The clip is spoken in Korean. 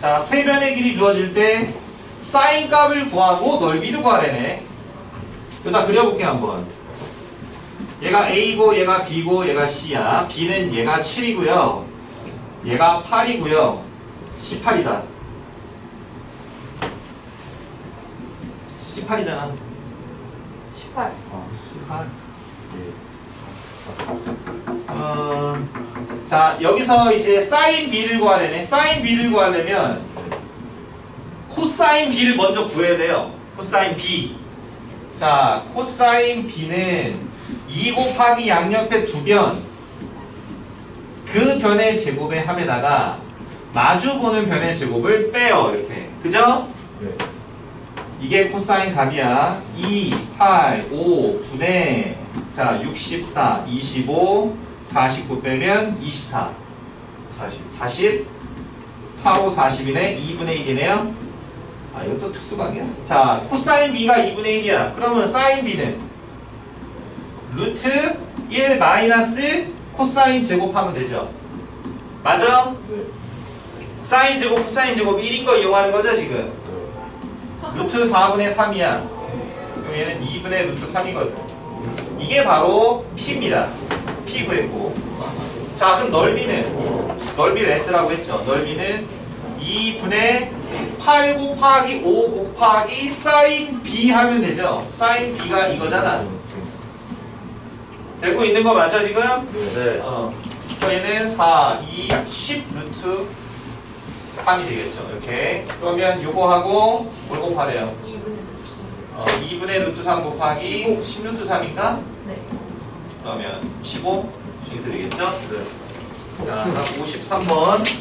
자, 세 변의 길이 주어질 때 사인 값을 구하고 넓이를 구하래네. 일단 그려볼게 한번. 얘가 A고 얘가 B고 얘가 C야. B는 얘가 7이고요. 얘가 8이고요. 18이다. 18이잖아. 18. 어, 18. 어, 자, 여기서 이제 사인 B를 구하려네. 사인 B를 구하려면 코사인 B를 먼저 구해야 돼요. 코사인 B. 자, 코사인 B는 2 곱하기 양옆에 두 변. 그 변의 제곱의 합에다가 마주 보는 변의 제곱을 빼요. 이렇게. 그죠? 네. 이게 코사인 값이야. 2, 8, 5, 9네. 자, 64, 25, 49 빼면 24. 40. 40. 8, 5, 40이네. 2분의 1이네요. 아, 이것도 특수각이야. 자, 코사인 B가 2분의 1이야. 그러면 사인 B는 루트 1 마이너스 코사인 제곱하면 되죠. 맞아? 네. 사인 제곱, 코사인 제곱 1인 거 이용하는 거죠, 지금? 루트 4분의 3이야. 그럼 얘는 2분의 루트 3이거든. 이게 바로 P입니다. P 구했고. 자, 그럼 넓이는? 넓이를 S라고 했죠. 넓이는 2분의 8 곱하기 5 곱하기 사인 B 하면 되죠. 사인 B가 이거잖아. 되고 있는 거 맞죠, 지금? 네. 어. 얘는 4, 2, 10 루트 3이 되겠죠. 이렇게. 그러면 요거하고 뭘 곱하래요? 2분의 어, 2분의 루트 3 곱하기 10 루트 3인가? 네. 그러면 15 이렇게 되겠죠? 네. 자, 다음 53번.